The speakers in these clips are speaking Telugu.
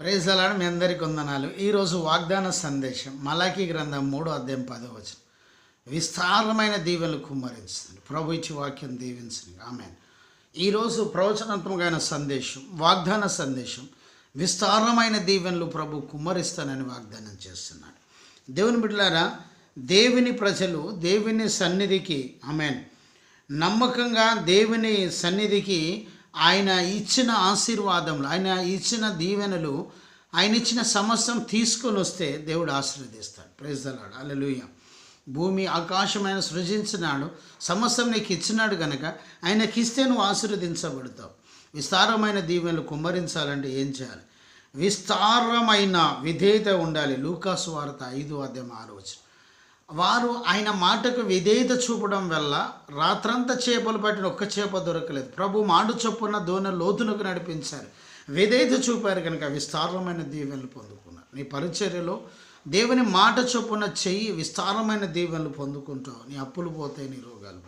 ప్రేజలాడు మీ అందరికి వందనాలు. ఈరోజు వాగ్దాన సందేశం మలాఖీ గ్రంథం మూడో అధ్యాయం పదో వచ్చిన విస్తారమైన దీవెనలు కుమ్మరించింది ప్రభు ఇచ్చి వాక్యం దీవించింది ఆమె ఈరోజు ప్రవచనాత్మకమైన సందేశం వాగ్దాన సందేశం విస్తారమైన దీవెనలు ప్రభు కుమ్మరిస్తానని వాగ్దానం చేస్తున్నాడు. దేవుని బిడ్డలారా దేవుని ప్రజలు దేవుని సన్నిధికి ఆమెన్ నమ్మకంగా దేవుని సన్నిధికి ఆయన ఇచ్చిన ఆశీర్వాదములు ఆయన ఇచ్చిన దీవెనలు ఆయన ఇచ్చిన సమస్తం తీసుకొని వస్తే దేవుడు ఆశీర్వదిస్తాడు. ప్రేజలాడు అలలుయ భూమి ఆకాశం ఆయన సృజించినాడు. సమస్తం నీకు ఇచ్చినాడు కనుక ఆయనకి ఇస్తే నువ్వు ఆశీర్వదించబడతావు. విస్తారమైన దీవెనలు కుమ్మరించాలంటే ఏం చేయాలి? విస్తారమైన విధేయత ఉండాలి. లూకాసు వార్త ఐదు అధ్యాయం ఆలోచన వారు ఆయన మాటకు విధేయత చూపడం వల్ల రాత్రంతా చేపలు పట్టిన ఒక్క చేప దొరకలేదు. ప్రభు మాడు చొప్పున దోన లోతునకు నడిపించారు. విధేయత చూపారు కనుక విస్తారమైన దీవెనలు పొందుకున్నారు. నీ పరిచర్యలో దేవుని మాట చొప్పున చెయ్యి విస్తారమైన దీవెనలు పొందుకుంటావు. నీ అప్పులు పోతాయి నీ రోగాలు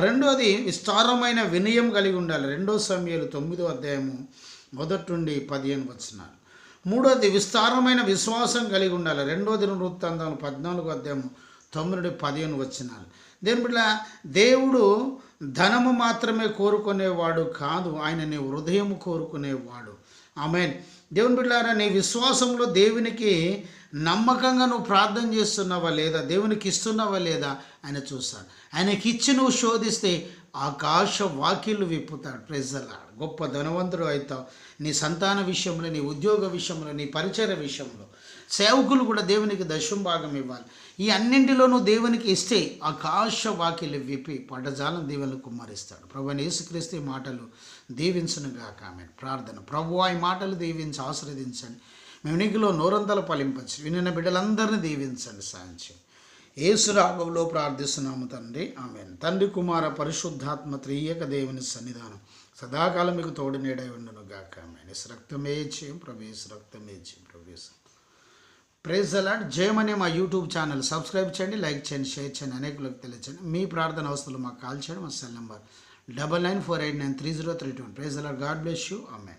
రెండోది విస్తారమైన వినయం కలిగి ఉండాలి. రెండో సమయాలు తొమ్మిదో అధ్యాయము మొదటి నుండి పదిహేను వచ్చినారు మూడోది విస్తారమైన విశ్వాసం కలిగి ఉండాలి. రెండోది వృత్తాంతం పద్నాలుగు అధ్యాయము తొమ్మిది పదిహేను వచ్చినారు దేని బిడ్డ దేవుడు ధనము మాత్రమే కోరుకునేవాడు కాదు ఆయన నీ హృదయం కోరుకునేవాడు. ఆమెన్. దేవుని బిడ్డారా నీ విశ్వాసంలో దేవునికి నమ్మకంగా నువ్వు ప్రార్థన చేస్తున్నావా లేదా? దేవునికి ఇస్తున్నావా లేదా? ఆయన చూస్తాడు. ఆయనకి ఇచ్చి నువ్వు శోధిస్తే ఆకాశ వాకిళ్ళు విప్పుతాడు. ప్రజలాడు గొప్ప ధనవంతుడు అవుతావు. నీ సంతాన విషయంలో నీ ఉద్యోగ విషయంలో నీ పరిచయ విషయంలో సేవకులు కూడా దేవునికి దశం భాగం ఇవ్వాలి. ఈ అన్నింటిలో నువ్వు దేవునికి ఇస్తే ఆకాశ వాకిలు విప్పి పడ్డజాలం దేవుని కుమ్మరిస్తాడు. ప్రభు యేసుక్రీస్తు మాటలు దీవించను గాక ప్రార్థన. ప్రభు ఈ మాటలు దీవించి ఆశీర్వదించండి. మేము నీకులో నోరంతలు ఫలింపచ్చు వినిన బిడ్డలందరినీ దీవించండి సాయించి ఏసురాగంలో ప్రార్థిస్తున్నాము తండ్రి. ఆమె తండ్రి కుమార పరిశుద్ధాత్మ త్రియక దేవుని సన్నిధానం సదాకాలం మీకు తోడు నీడై ఉండును గాక. ఆమె రక్తమే చేయం ప్రవేశ రక్తమే చేయం ప్రవేశ ప్రేజ్ అలాట్ జయమనే మా యూట్యూబ్ ఛానల్ సబ్స్క్రైబ్ చేయండి లైక్ చేయండి షేర్ చేయండి అనేకులకు తెలియచేయండి. మీ ప్రార్థన అవసరాలు మాకు కాల్ చేయండి. మా cell number double nine four eight nine three zero three two praise a lot God bless you. ఆమె